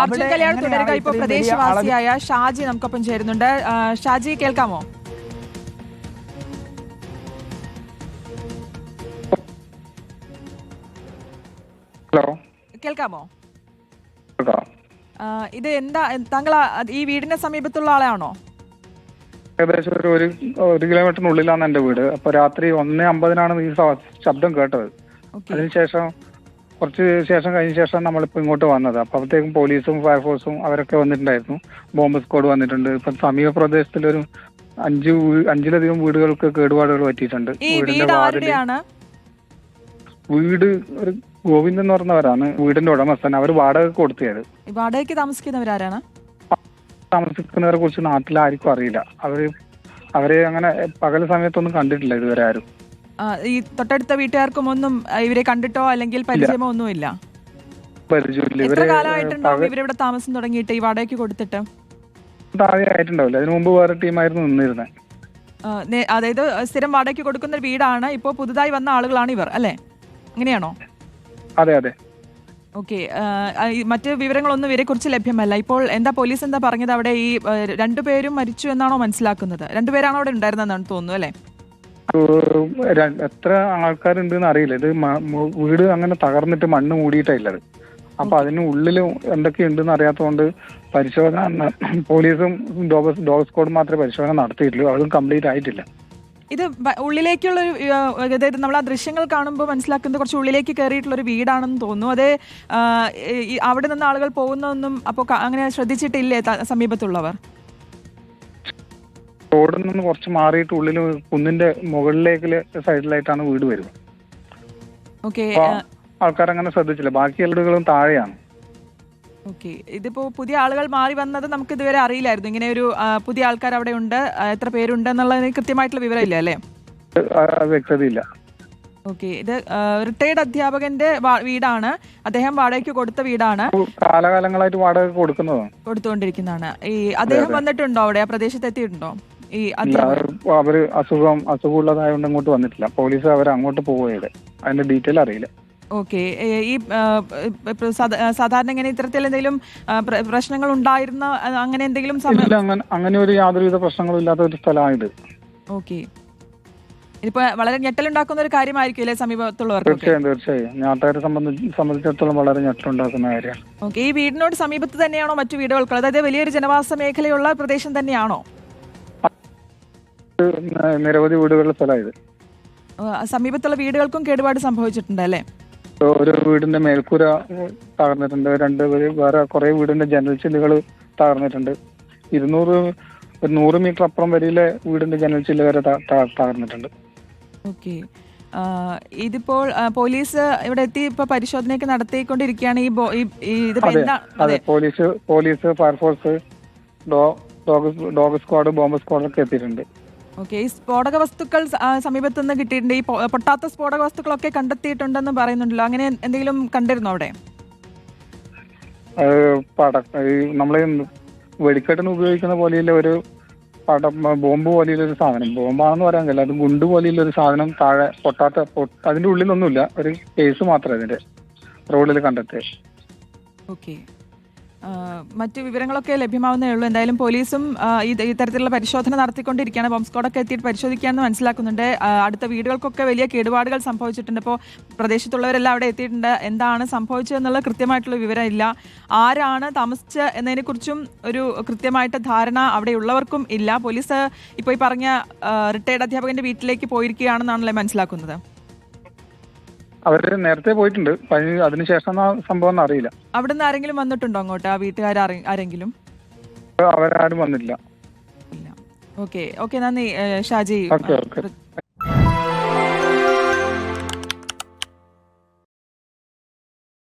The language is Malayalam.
അർജുൻ കല്യാൺ തുടരുക ഇപ്പൊ ഇപ്പോൾ പ്രദേശവാസിയായ ഷാജി നമുക്കൊപ്പം ചേരുന്നുണ്ട്. ഷാജി കേൾക്കാമോ? ഹലോ. കേൾക്കാമോ? ഇത് എന്താ താങ്കൾ ഈ വീടിന്റെ സമീപത്തുള്ള ആളാണോ? ഏകദേശം ഒരു ഒരു ഒരു കിലോമീറ്ററിനുള്ളിലാണ് എന്റെ വീട്. അപ്പൊ രാത്രി ഒന്ന് അമ്പതിനാണ് ഈ ശബ്ദം കേട്ടത്. അതിനുശേഷം കുറച്ച് ശേഷം കഴിഞ്ഞ ശേഷം നമ്മളിപ്പോൾ ഇങ്ങോട്ട് വന്നത്. അപ്പോഴത്തേക്കും പോലീസും ഫയർഫോഴ്സും അവരൊക്കെ വന്നിട്ടുണ്ടായിരുന്നു. ബോംബ് സ്ക്വാഡ് വന്നിട്ടുണ്ട്. ഇപ്പം സമീപ പ്രദേശത്തിലൊരു അഞ്ച് വീ- അഞ്ചിലധികം വീടുകൾക്ക് കേടുപാടുകൾ പറ്റിയിട്ടുണ്ട്. ഈ വീട് വാതിൽ ആരുടെയാണ്? വീട് ഒരു ഗോവിന്ദൻ എന്ന് പറഞ്ഞവരാണ്. വീടിന്റെ ഉടമസ്ഥൻ. അവർ വാടക കൊടുത്തത് ഈ വാടകയ്ക്ക് താമസിക്കുന്നവരാരാണ്? താമസിക്കുന്നവരെ കുറിച്ച് നാട്ടിലാർക്കും അറിയില്ല. അവർ അവരെ അങ്ങനെ പകൽ സമയത്തൊന്നും കണ്ടിട്ടില്ല ഇതുവരെ ആരും. ഈ തൊട്ടടുത്ത വീട്ടുകാർക്കും ഒന്നും ഇവരെ കണ്ടിട്ടോ അല്ലെങ്കിൽ പരിചയമോ ഒന്നുമില്ല? ഇല്ല എത്ര കാലമായിട്ടുണ്ടാവും ഇവരിവിടെ താമസം തുടങ്ങിയിട്ട് ഈ വാടകയ്ക്ക് കൊടുത്തിട്ട്? താഴെ ആയിട്ടുണ്ടാവില്ല. അതിനു മുമ്പ് വേറെ ടീമായിരുന്നു നിന്നിരുന്നത് അതായത് സ്ഥിരം വാടകയ്ക്ക് കൊടുക്കുന്ന ഒരു വീടാണ്. ഇപ്പോൾ പുതുതായി വന്ന ആളുകളാണ് ഇവർ അല്ലേ? അങ്ങനെയാണോ? അതെ അതെ. ഓക്കെ. മറ്റ് വിവരങ്ങളൊന്നും ഇവരെ കുറിച്ച് ലഭ്യമല്ല. ഇപ്പോൾ എന്താ പോലീസ് എന്താ പറഞ്ഞത്? അവിടെ ഈ രണ്ടുപേരും മരിച്ചു എന്നാണോ മനസ്സിലാക്കുന്നത്? രണ്ടുപേരാണോ അവിടെ ഉണ്ടായിരുന്നെന്നാണ് തോന്നുന്നു അല്ലേ? എത്ര ആൾക്കാരുണ്ടെന്ന് അറിയില്ല. ഇത് വീട് അങ്ങനെ തകർന്നിട്ട് മണ്ണ് മൂടിയിട്ടില്ല അത് അപ്പൊ അതിന് ഉള്ളിൽ എന്തൊക്കെയുണ്ടെന്ന് അറിയാത്തതുകൊണ്ട് പരിശോധന പോലീസും ഡോഗ് സ്ക്വാഡും മാത്രമേ പരിശോധന നടത്തിയിട്ടുള്ളൂ. അതും കംപ്ലീറ്റ് ആയിട്ടില്ല. ഇത് ഉള്ളിലേക്കുള്ള അതായത് നമ്മൾ ആ ദൃശ്യങ്ങൾ കാണുമ്പോൾ മനസ്സിലാക്കുന്നത് കുറച്ച് ഉള്ളിലേക്ക് കയറിയിട്ടുള്ള ഒരു വീടാണെന്ന് തോന്നുന്നു. അതേ അവിടെ നിന്ന് ആളുകൾ പോകുന്നതൊന്നും അപ്പോൾ അങ്ങനെ ശ്രദ്ധിച്ചിട്ടില്ലേ സമീപത്തുള്ളവർ? റോഡിൽ നിന്ന് കുറച്ച് മാറിയിട്ട് ഉള്ളിൽ കുന്നിന്റെ മുകളിലേക്ക് സൈഡിലായിട്ടാണ് വീട് വരുന്നത്. ഓക്കെ ആൾക്കാരങ്ങനെ ശ്രദ്ധിച്ചില്ല. ബാക്കി വീടുകളും താഴെയാണ്. ഓക്കെ ഇതിപ്പോ പുതിയ ആളുകൾ മാറി വന്നത് നമുക്ക് ഇതുവരെ അറിയില്ലായിരുന്നു. ഇങ്ങനെ ഒരു പുതിയ ആൾക്കാർ അവിടെ ഉണ്ട് എത്ര പേരുണ്ട് എന്നുള്ളതിന് കൃത്യമായിട്ടുള്ള വിവരമില്ല അല്ലേ? വ്യക്തതയില്ല. ഓക്കെ ഇത് റിട്ടയർഡ് അധ്യാപകന്റെ വീടാണ്. അദ്ദേഹം വാടകയ്ക്ക് കൊടുത്ത വീടാണ്. കാലകാലങ്ങളായിട്ട് വാടക കൊടുക്കുന്നതാണ്. കൊടുത്തുകൊണ്ടിരിക്കുന്നതാണ്. ഈ അദ്ദേഹം വന്നിട്ടുണ്ടോ അവിടെ? ആ പ്രദേശത്ത് എത്തിയിട്ടുണ്ടോ ഈ അവർ അസുഖം അസുഖമുള്ളതായതുകൊണ്ട് അങ്ങോട്ട് വന്നിട്ടില്ല. പോലീസ് അവർ അങ്ങോട്ട് പോവുകയാണ്. അതിന്റെ ഡീറ്റെയിൽ അറിയില്ല. ഓക്കെ. ഈ സാധാരണ ഇങ്ങനെ ഇത്തരത്തിൽ എന്തെങ്കിലും പ്രശ്നങ്ങൾ ഉണ്ടായിരുന്ന അങ്ങനെ എന്തെങ്കിലും അങ്ങനെ ഒരു യാതൊരുവിധ പ്രശ്നങ്ങളും ഇല്ലാത്ത ഒരു സ്ഥലമാണിത്. ഓക്കെ. ഇതിപ്പോ വളരെ ഞെട്ടലുണ്ടാക്കുന്ന ഒരു കാര്യമായിരിക്കും അല്ലേ സമീപത്തുള്ളവർക്ക് തീർച്ചയായും തീർച്ചയായും. നാട്ടുകാരെ സംബന്ധിച്ച് സംബന്ധിച്ചിടത്തോളം വളരെ ഞെട്ടലുണ്ടാക്കുന്ന കാര്യമാണ്. ഓക്കെ. ഈ വീടിനോട് സമീപത്ത് തന്നെയാണോ മറ്റു വീടുകൾക്ക്? അതായത് വലിയൊരു ജനവാസ മേഖലയുള്ള പ്രദേശം തന്നെയാണോ? നിരവധി വീടുകളുടെ സ്ഥലമായത് ആ, സമീപത്തുള്ള വീടുകൾക്കും കേടുപാട് സംഭവിച്ചിട്ടുണ്ട് അല്ലേ? ഒരു വീടിന്റെ മേൽക്കൂര തകർന്നിട്ടുണ്ട് രണ്ട് വേറെ കുറെ വീടിന്റെ ജനൽ ചില്ലുകൾ തകർന്നിട്ടുണ്ട്. ഇരുന്നൂറ് ഒരു നൂറ് മീറ്റർ അപ്പുറം വരെയിലെ വീടിന്റെ ജനൽ ചില്ല് വരെ തകർന്നിട്ടുണ്ട്. ഓക്കെ. ഇതിപ്പോൾ പോലീസ് ഇവിടെ എത്തി ഇപ്പൊ പരിശോധനയൊക്കെ നടത്തിക്കൊണ്ടിരിക്കുകയാണ്. ഈ അതെ police police fire force dog dog squad bomb സ്ക്വാഡൊക്കെ എത്തിയിട്ടുണ്ട്. ഓക്കെ ഈ സ്ഫോടക വസ്തുക്കൾ സമീപത്ത് നിന്ന് കിട്ടിയിട്ടുണ്ട്. ഈ പൊട്ടാത്ത സ്ഫോടക വസ്തുക്കളൊക്കെ കണ്ടെത്തിയിട്ടുണ്ടെന്ന് പറയുന്നുണ്ടല്ലോ. അങ്ങനെ എന്തെങ്കിലും കണ്ടിരുന്നോ അവിടെ? പട വെടിക്കെട്ടിന് ഉപയോഗിക്കുന്ന പോലെയുള്ള ഒരു പടം ബോംബ് പോലെയുള്ള ഒരു സാധനം. ബോംബാണെന്ന് പറയാൻ കഴിയില്ല. അത് ഗുണ്ട് പോലെയുള്ള ഒരു സാധനം താഴെ പൊട്ടാത്ത അതിന്റെ ഉള്ളിലൊന്നുമില്ല. ഒരു കേസ് മാത്രമേ അതിന്റെ റോഡിൽ കണ്ടെത്തി ഓക്കെ മറ്റു വിവരങ്ങളൊക്കെ ലഭ്യമാവുന്നേ ഉള്ളൂ. എന്തായാലും പോലീസും ഇത്തരത്തിലുള്ള പരിശോധന നടത്തിക്കൊണ്ടിരിക്കുകയാണ്. ബോംബ് സ്ക്വാഡൊക്കെ എത്തിയിട്ട് പരിശോധിക്കുകയാണെന്ന് മനസ്സിലാക്കുന്നുണ്ട്. അടുത്ത വീടുകൾക്കൊക്കെ വലിയ കേടുപാടുകൾ സംഭവിച്ചിട്ടുണ്ട്. ഇപ്പോൾ പ്രദേശത്തുള്ളവരെല്ലാം അവിടെ എത്തിയിട്ടുണ്ട്. എന്താണ് സംഭവിച്ചതെന്നുള്ള കൃത്യമായിട്ടുള്ള വിവരമില്ല. ആരാണ് താമസിച്ച എന്നതിനെക്കുറിച്ചും ഒരു കൃത്യമായിട്ട് ധാരണ അവിടെ ഉള്ളവർക്കും ഇല്ല. പോലീസ് ഇപ്പോൾ ഈ പറഞ്ഞ റിട്ടയർഡ് അധ്യാപകന്റെ വീട്ടിലേക്ക് പോയിരിക്കുകയാണെന്നാണല്ലേ മനസ്സിലാക്കുന്നത്. അവർ നേരത്തെ പോയിട്ടുണ്ട്. അതിനുശേഷം സംഭവം ഒന്നും അറിയില്ല. നിന്ന് ആരെങ്കിലും വന്നിട്ടുണ്ടോ അങ്ങോട്ട്? ആ വീട്ടുകാർ ആരെങ്കിലും? അവരാരും വന്നില്ല. ഓക്കെ. ഓക്കെ നന്ദി. ഷാജി.